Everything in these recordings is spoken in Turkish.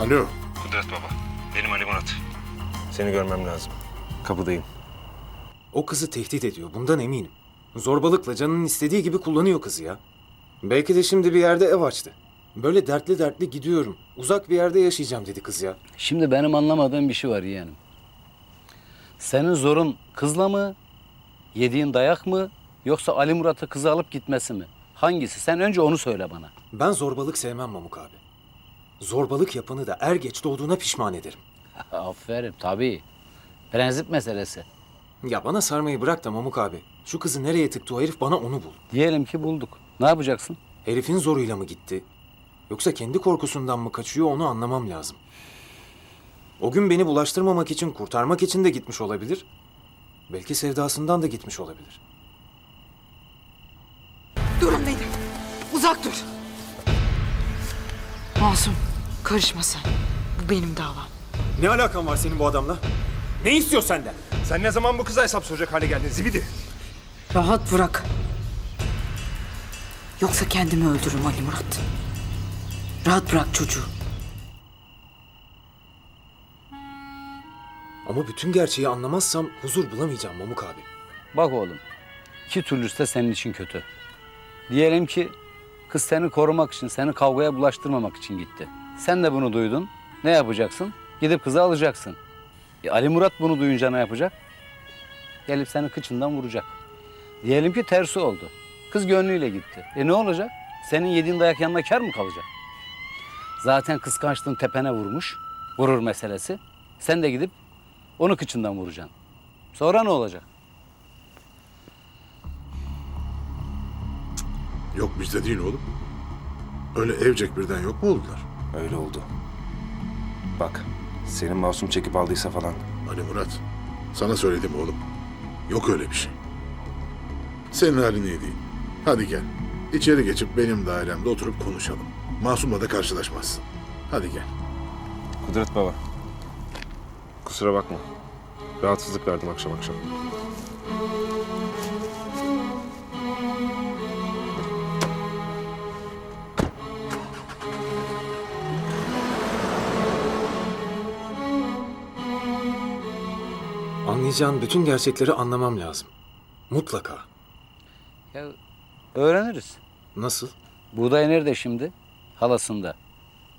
Alo. Kudret baba. Benim Ali Murat. Seni görmem lazım. Kapıdayım. O kızı tehdit ediyor. Bundan eminim. Zorbalıkla canının istediği gibi kullanıyor kızı ya. Belki de şimdi bir yerde ev açtı. Böyle dertli dertli gidiyorum. Uzak bir yerde yaşayacağım dedi kız ya. Şimdi benim anlamadığım bir şey var yeğenim. Senin zorun kızla mı? Yediğin dayak mı? Yoksa Ali Murat'ı kızı alıp gitmesi mi? Hangisi? Sen önce onu söyle bana. Ben zorbalık sevmem Mamuk abi. Zorbalık yapanı da er geç doğduğuna pişman ederim. Aferin tabii. Prensip meselesi. Ya bana sarmayı bırak da Mamuk abi. Şu kızı nereye tıktı o herif bana onu bul. Diyelim ki bulduk. Ne yapacaksın? Herifin zoruyla mı gitti? Yoksa kendi korkusundan mı kaçıyor onu anlamam lazım. O gün beni bulaştırmamak için, kurtarmak için de gitmiş olabilir. Belki sevdasından da gitmiş olabilir. Durun dedim. Uzak dur. Masum karışma sen. Bu benim davam. Ne alakan var senin bu adamla? Ne istiyor senden? Sen ne zaman bu kıza hesap soracak hale geldin zibidi? Rahat bırak. Yoksa kendimi öldürürüm Ali Murat. Rahat bırak çocuğu. Ama bütün gerçeği anlamazsam huzur bulamayacağım Mamuk abi. Bak oğlum. İki türlüsü de senin için kötü. Diyelim ki kız seni korumak için, seni kavgaya bulaştırmamak için gitti. Sen de bunu duydun. Ne yapacaksın? Gidip kızı alacaksın. E, Ali Murat bunu duyunca ne yapacak? Gelip seni kıçından vuracak. Diyelim ki tersi oldu. Kız gönlüyle gitti. E ne olacak? Senin yediğin dayak yanına kar mı kalacak? Zaten kıskançlığın tepene vurmuş. Gurur meselesi. Sen de gidip onu kıçından vuracaksın. Sonra ne olacak? Yok bizde değil oğlum. Öyle evcek birden yok mu oldular? Öyle oldu. Bak senin masum çekip aldıysa falan. Ali Murat, sana söyledim oğlum. Yok öyle bir şey. Senin halin iyi değil. Hadi gel. İçeri geçip benim dairemde oturup konuşalım. Masumla da karşılaşmazsın. Hadi gel. Kudret baba. Kusura bakma. Rahatsızlık verdim akşam akşam. Anlayacağın bütün gerçekleri anlamam lazım. Mutlaka. Ya öğreniriz. Nasıl? Buğday nerede şimdi? Halasında.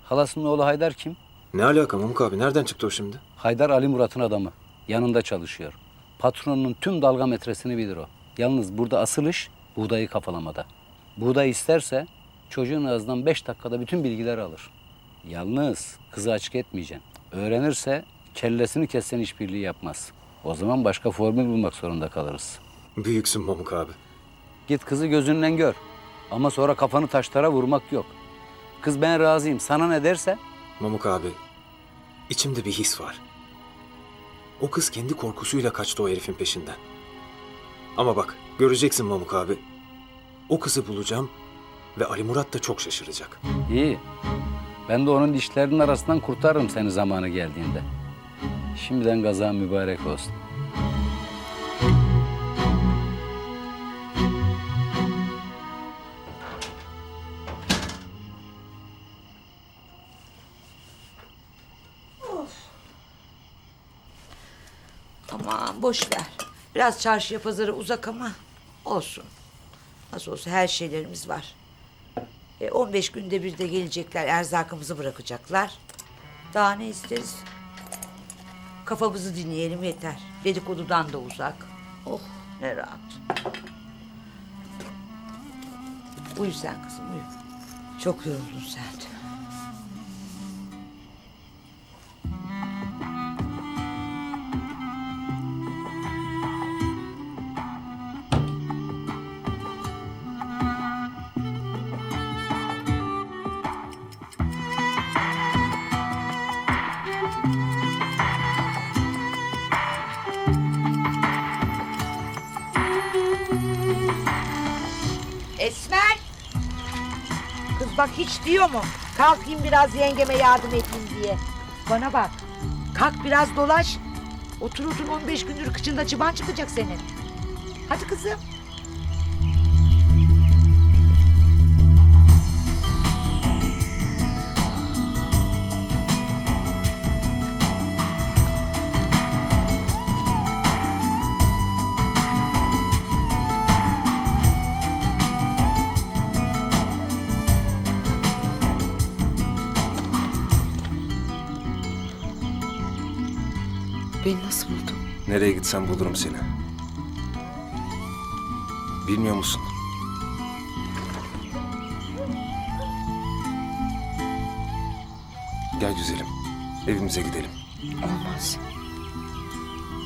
Halasının oğlu Haydar kim? Ne alaka Mamuk abi? Nereden çıktı o şimdi? Haydar Ali Murat'ın adamı. Yanında çalışıyor. Patronunun tüm dalga metresini bilir o. Yalnız burada asıl iş buğdayı kafalamada. Buğday isterse çocuğun ağzından beş dakikada bütün bilgileri alır. Yalnız kızı açık etmeyeceksin. Öğrenirse kellesini kessen işbirliği yapmaz. O zaman başka formül bulmak zorunda kalırız. Büyüksün Mamuk abi. Git kızı gözünden gör. Ama sonra kafanı taşlara vurmak yok. Kız ben razıyım. Sana ne derse Mamuk abi, içimde bir his var. O kız kendi korkusuyla kaçtı o herifin peşinden. Ama bak, göreceksin Mamuk abi. O kızı bulacağım ve Ali Murat da çok şaşıracak. iyi. Ben de onun dişlerinin arasından kurtarırım seni zamanı geldiğinde. Şimdiden gaza mübarek olsun. Aman boş ver. Biraz çarşıya pazara uzak ama olsun. Nasıl olsa her şeylerimiz var. E, 15 günde bir de gelecekler erzakımızı bırakacaklar. Daha ne isteriz? Kafamızı dinleyelim yeter. Dedikodudan da uzak. Oh ne rahat. Uyu sen kızım uyu. Çok yoruldun sen bak hiç diyor mu? Kalkayım biraz yengeme yardım edeyim diye. Bana bak. Kalk biraz dolaş. Otur otur 15 gündür kıçında çıban çıkacak senin. Hadi kızım. Beni nasıl buldun? Nereye gitsem bulurum seni. Bilmiyor musun? Gel güzelim. Evimize gidelim. Olmaz.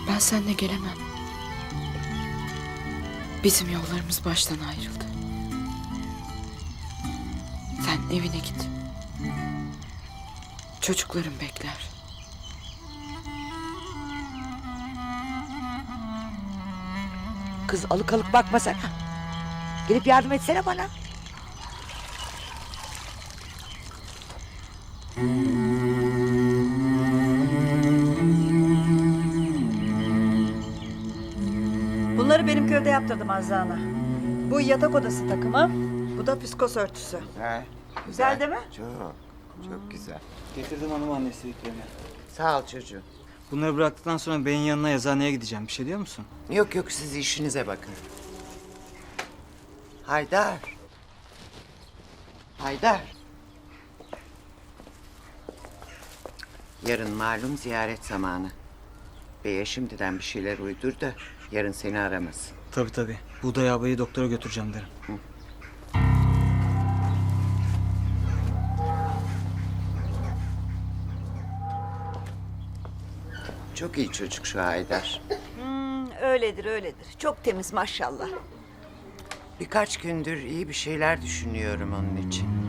Ben seninle gelemem. Bizim yollarımız baştan ayrıldı. Sen evine git. Çocuklarım bekler. Kız alık alık bakmasana. Gelip yardım etsene bana. Bunları benim köyde yaptırdım Azza Ana. Bu yatak odası takımı, bu da psikos örtüsü. He, Güzel değil mi? Çok, çok güzel. Getirdim hanım annesiyiklerini. Sağ ol çocuğum. Bunları bıraktıktan sonra beyin yanına yazıhaneye gideceğim. Bir şey diyor musun? Yok yok siz işinize bakın. Haydar. Haydar. Yarın malum ziyaret zamanı. Beye şimdiden bir şeyler uydur da yarın seni aramasın. Tabii tabii. Buğday abayı doktora götüreceğim derim. Çok iyi çocuk şu Haydar. Öyledir, öyledir. Çok temiz maşallah. Birkaç gündür iyi bir şeyler düşünüyorum onun için.